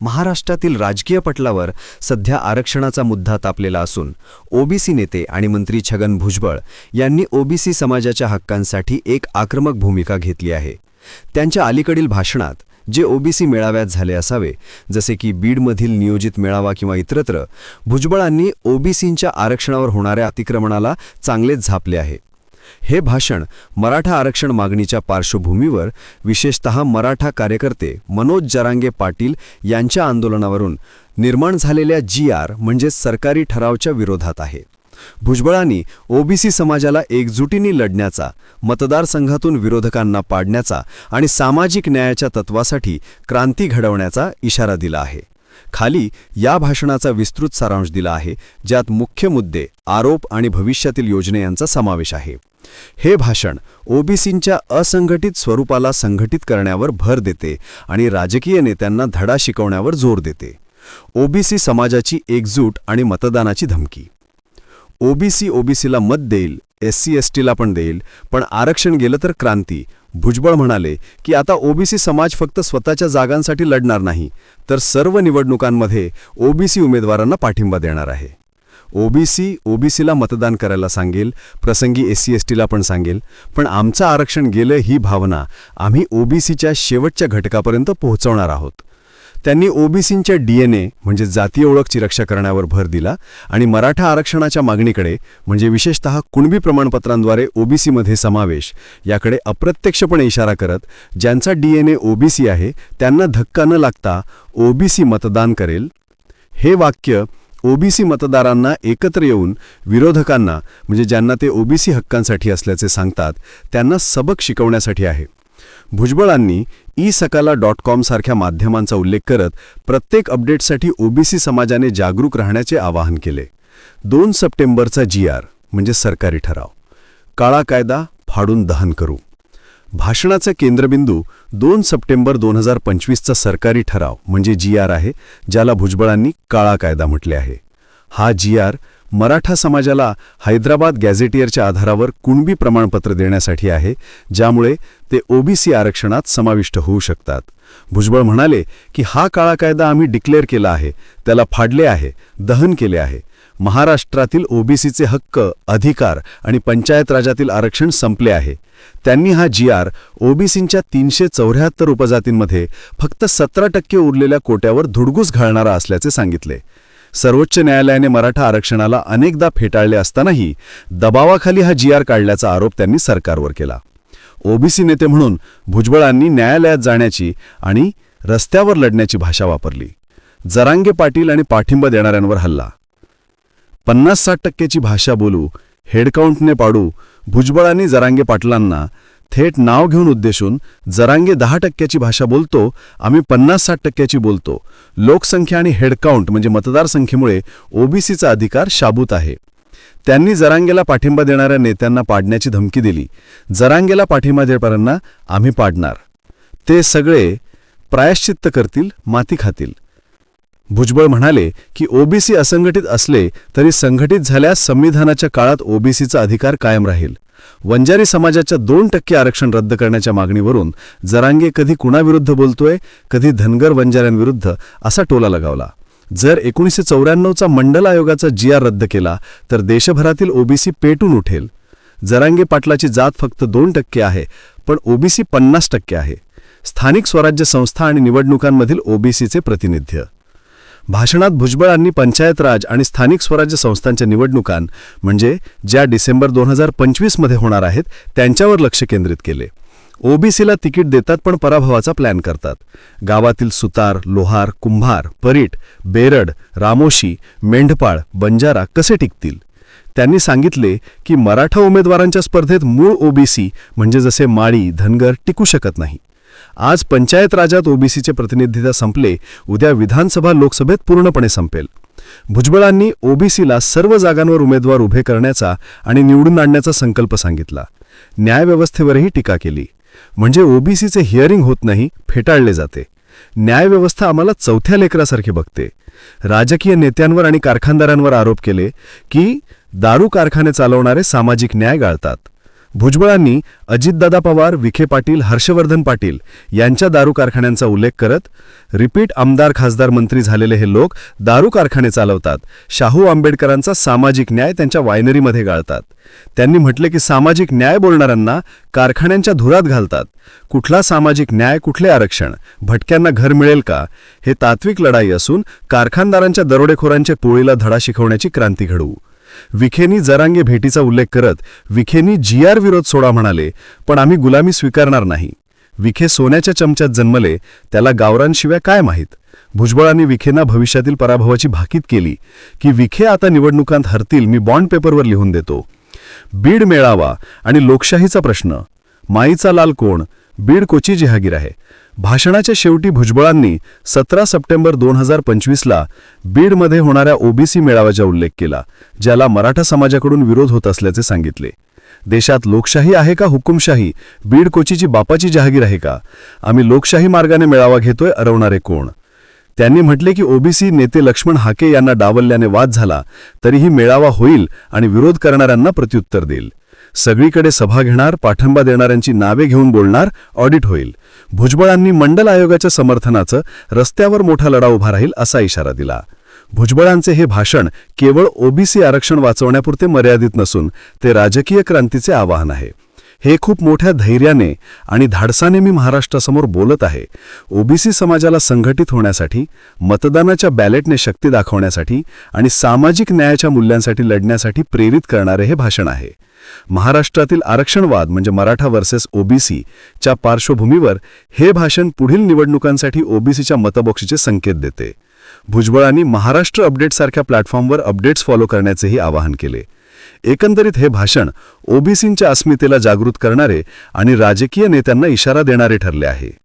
महाराष्ट्रातील राजकीय पटलावर सध्या आरक्षणाचा मुद्दा तापलेला असून ओबीसी नेते आणि मंत्री छगन भुजबळ यांनी ओबीसी समाजाच्या हक्कांसाठी एक आक्रमक भूमिका घेतली आहे. त्यांच्या अलीकडील भाषणात जे ओबीसी मेळाव्यात झाले असावे जसे की बीडमधील नियोजित मेळावा किंवा इतरत्र भुजबळांनी ओबीसींच्या आरक्षणावर होणाऱ्या अतिक्रमणाला चांगलेच झापले आहे. हे भाषण मराठा आरक्षण मागणीच्या पार्श्वभूमीवर विशेषतः मराठा कार्यकर्ते मनोज जरांगे पाटील यांच्या आंदोलनावरून निर्माण झालेल्या जी आर म्हणजेच सरकारी ठरावच्या विरोधात आहे. भुजबळांनी ओबीसी समाजाला एकजुटीने लढण्याचा मतदारसंघातून विरोधकांना पाडण्याचा आणि सामाजिक न्यायाच्या तत्वासाठी क्रांती घडवण्याचा इशारा दिला आहे. खाली या भाषणाचा विस्तृत सारांश दिला आहे ज्यात मुख्य मुद्दे आरोप आणि भविष्यातील योजने यांचा समावेश आहे. हे भाषण ओबीसींच्या असंघटित स्वरूपाला संघटित करण्यावर भर देते आणि राजकीय नेत्यांना धडा शिकवण्यावर जोर देते. ओबीसी समाजाची एकजूट आणि मतदानाची धमकी. ओबीसी ओबीसीला मत देईल एस सी एस टीला पण देईल. पण आरक्षण गेलं तर क्रांती. भुजबळ म्हणाले की आता ओबीसी समाज फक्त स्वतःच्या जागांसाठी लढणार नाही तर सर्व निवडणुकांमध्ये ओबीसी उमेदवारांना पाठिंबा देणार आहे. ओबीसी ओबीसीला मतदान करायला सांगेल प्रसंगी एस सी एस टीला पण सांगेल पण आमचं आरक्षण गेलं ही भावना आम्ही ओबीसीच्या शेवटच्या घटकापर्यंत पोहोचवणार आहोत. त्यांनी ओबीसींच्या डीएनए म्हणजे जातीय ओळखची रक्षा करण्यावर भर दिला आणि मराठा आरक्षणाच्या मागणीकडे म्हणजे विशेषतः कुणबी प्रमाणपत्रांद्वारे ओबीसीमध्ये समावेश याकडे अप्रत्यक्षपणे इशारा करत ज्यांचा डीएनए ओबीसी आहे त्यांना धक्का न लागता ओबीसी मतदान करेल. हे वाक्य ओबीसी मतदारांना एकत्र येऊन विरोधकांना म्हणजे ज्यांना ते ओबीसी हक्कांसाठी असल्याचे सांगतात त्यांना सबक शिकवण्यासाठी आहे. भुजबळांनी ई सकाला डॉट कॉम सारख्या माध्यमांचा उल्लेख करत प्रत्येक अपडेटसाठी ओबीसी समाजाने जागरूक राहण्याचे आवाहन केले. दोन सप्टेंबरचा जी आर म्हणजे सरकारी ठराव. काळा कायदा फाडून दहन करू. भाषणाचा केंद्रबिंदू दोन सप्टेंबर दोन हजार पंचवीसचा सरकारी ठराव म्हणजे जी आर आहे ज्याला भुजबळांनी काळा कायदा म्हटले आहे. हा जी आर मराठा समाजाला हैदराबाद गॅझेटियरच्या आधारावर कुणबी प्रमाणपत्र देण्यासाठी आहे ज्यामुळे ते ओबीसी आरक्षणात समाविष्ट होऊ शकतात. भुजबळ म्हणाले की हा काळा कायदा आम्ही डिक्लेअर केला आहे त्याला फाडले आहे दहन केले आहे. महाराष्ट्रातील ओबीसीचे हक्क अधिकार आणि पंचायत राजातील आरक्षण संपले आहे. त्यांनी हा जी आर ओबीसींच्या तीनशे चौऱ्याहत्तर उपजातींमध्ये फक्त सतरा टक्के उरलेल्या कोट्यावर धुडगूस घालणारा असल्याचे सांगितले. सर्वोच्च न्यायालयाने मराठा आरक्षणाला अनेकदा फेटाळले असतानाही दबावाखाली हा जी आर काढल्याचा आरोप त्यांनी सरकारवर केला. ओबीसी नेते म्हणून भुजबळांनी न्यायालयात जाण्याची आणि रस्त्यावर लढण्याची भाषा वापरली. जरांगे पाटील आणि पाठिंबा देणाऱ्यांवर हल्ला. पन्नास साठ टक्क्याची भाषा बोलू हेडकाउंटने पाडू भुजबळांनी जरांगे पाटलांना थेट नाव घेऊन उद्देशून जरांगे दहा टक्क्याची भाषा बोलतो आम्ही पन्नास साठ टक्क्याची बोलतो. लोकसंख्या आणि हेडकाउंट म्हणजे मतदारसंख्येमुळे ओबीसीचा अधिकार शाबूत आहे. त्यांनी जरांगेला पाठिंबा देणाऱ्या नेत्यांना पाडण्याची धमकी दिली. जरांगेला पाठिंबा देणाऱ्यांना आम्ही पाडणार. ते सगळे प्रायश्चित्त करतील माती खातील. भुजबळ म्हणाले की ओबीसी असंघटित असले तरी संघटित झाल्यास संविधानाच्या काळात ओबीसीचा अधिकार कायम राहील. वंजारी समाजाच्या दोन टक्के आरक्षण रद्द करण्याच्या मागणीवरून जरांगे कधी कुणाविरुद्ध बोलतोय कधी धनगर वंजाऱ्यांविरुद्ध असा टोला लगावला. जर एकोणीसशे चौऱ्याण्णवचा मंडल आयोगाचा जी आर रद्द केला तर देशभरातील ओबीसी पेटून उठेल. जरांगे पाटलाची जात फक्त दोन टक्के आहे पण ओबीसी पन्नास टक्के आहे. स्थानिक स्वराज्य संस्था आणि निवडणुकांमधील ओबीसीचे प्रतिनिधी भाषणात भुजबळांनी पंचायत राज आणि स्थानिक स्वराज्य संस्थांच्या निवडणुकां म्हणजे ज्या डिसेंबर दोन हजार पंचवीसमध्ये होणार आहेत त्यांच्यावर लक्ष केंद्रित केले. ओबीसीला तिकीट देतात पण पराभवाचा प्लॅन करतात. गावातील सुतार लोहार कुंभार परीट बेरड रामोशी मेंढपाळ बंजारा कसे टिकतील? त्यांनी सांगितले की मराठा उमेदवारांच्या स्पर्धेत मूळ ओबीसी म्हणजे जसे माळी धनगर टिकू शकत नाही. आज पंचायत राजात ओबीसीचे प्रतिनिधित्व संपले उद्या विधानसभा लोकसभेत पूर्णपणे संपेल. भुजबळांनी ओबीसीला सर्व जागांवर उमेदवार उभे करण्याचा आणि निवडून आणण्याचा संकल्प सांगितला. न्यायव्यवस्थेवरही टीका केली. म्हणजे ओबीसीचे हिअरिंग होत नाही फेटाळले जाते. न्यायव्यवस्था आम्हाला चौथ्या लेकरासारखे बघते. राजकीय नेत्यांवर आणि कारखानदारांवर आरोप केले की दारू कारखाने चालवणारे सामाजिक न्याय गाळतात. भुजबळांनी अजितदादा पवार विखे पाटील हर्षवर्धन पाटील यांच्या दारू कारखान्यांचा उल्लेख करत रिपीट आमदार खासदार मंत्री झालेले हे लोक दारू कारखाने चालवतात. शाहू आंबेडकरांचा सामाजिक न्याय त्यांच्या वायनरीमध्ये गाळतात. त्यांनी म्हटले की सामाजिक न्याय बोलणाऱ्यांना कारखान्यांच्या धुरात घालतात. कुठला सामाजिक न्याय कुठले आरक्षण? भटक्यांना घर मिळेल का? हे तात्विक लढाई असून कारखानदारांच्या दरोडेखोरांच्या पोळीला धडा शिकवण्याची क्रांती घडवू. विखेनी जरांगे भेटीचा उल्लेख करत विखेनी जी आर विरोध सोडा म्हणाले पण आम्ही गुलामी स्वीकारणार नाही. विखे सोन्याच्या चमच्यात जन्मले त्याला गावरांशिवाय काय माहीत? भुजबळांनी विखेंना भविष्यातील पराभवाची भाकीत केली. की विखे आता निवडणुकांत हरतील मी बॉन्ड पेपरवर लिहून देतो. बीड मेळावा आणि लोकशाहीचा प्रश्न. माईचा लाल कोण? बीड कोची जहागीर आहे. भाषणाच्या शेवटी भुजबळांनी सतरा सप्टेंबर दोन हजार पंचवीसला बीडमध्ये होणाऱ्या ओबीसी मेळाव्याचा उल्लेख केला ज्याला मराठा समाजाकडून विरोध होत असल्याचे सांगितले. देशात लोकशाही आहे का हुकुमशाही? बीड कोचीची बापाची जहागीर आहे का? आम्ही लोकशाही मार्गाने मेळावा घेतोय अरवणारे कोण? त्यांनी म्हटले की ओबीसी नेते लक्ष्मण हाके यांना डावलल्याने वाद झाला तरीही मेळावा होईल आणि विरोध करणाऱ्यांना प्रत्युत्तर देईल. सगळीकडे सभा घेणार पाठिंबा देणाऱ्यांची नावे घेऊन बोलणार ऑडिट होईल. भुजबळांनी मंडल आयोगाच्या समर्थनाचं रस्त्यावर मोठा लढा उभा राहील असा इशारा दिला. भुजबळांचे हे भाषण केवळ ओबीसी आरक्षण वाचवण्यापुरते मर्यादित नसून ते राजकीय क्रांतीचे आवाहन आहे. हे खूप मोठ्या धैर्याने आणि धाडसाने मी महाराष्ट्रासमोर बोलत आहे. ओबीसी समाजाला संघटित होण्यासाठी मतदानाच्या बॅलेटने शक्ती दाखवण्यासाठी आणि सामाजिक न्यायाच्या मूल्यांसाठी लढण्यासाठी प्रेरित करणारे हे भाषण आहे. महाराष्ट्रातील आरक्षणवाद म्हणजे मराठा वर्सेस ओबीसी च्या पार्श्वभूमीवर हे भाषण पुढील निवडणुकांसाठी ओबीसीच्या मतबक्षीचे संकेत देते. भुजबळांनी महाराष्ट्र अपडेटसारख्या प्लॅटफॉर्मवर अपडेट्स फॉलो करण्याचेही आवाहन केले. एकंदरीत हे भाषण ओबीसींच्या अस्मितेला जागृत करणारे आणि राजकीय नेत्यांना इशारा देणारे ठरले आहे.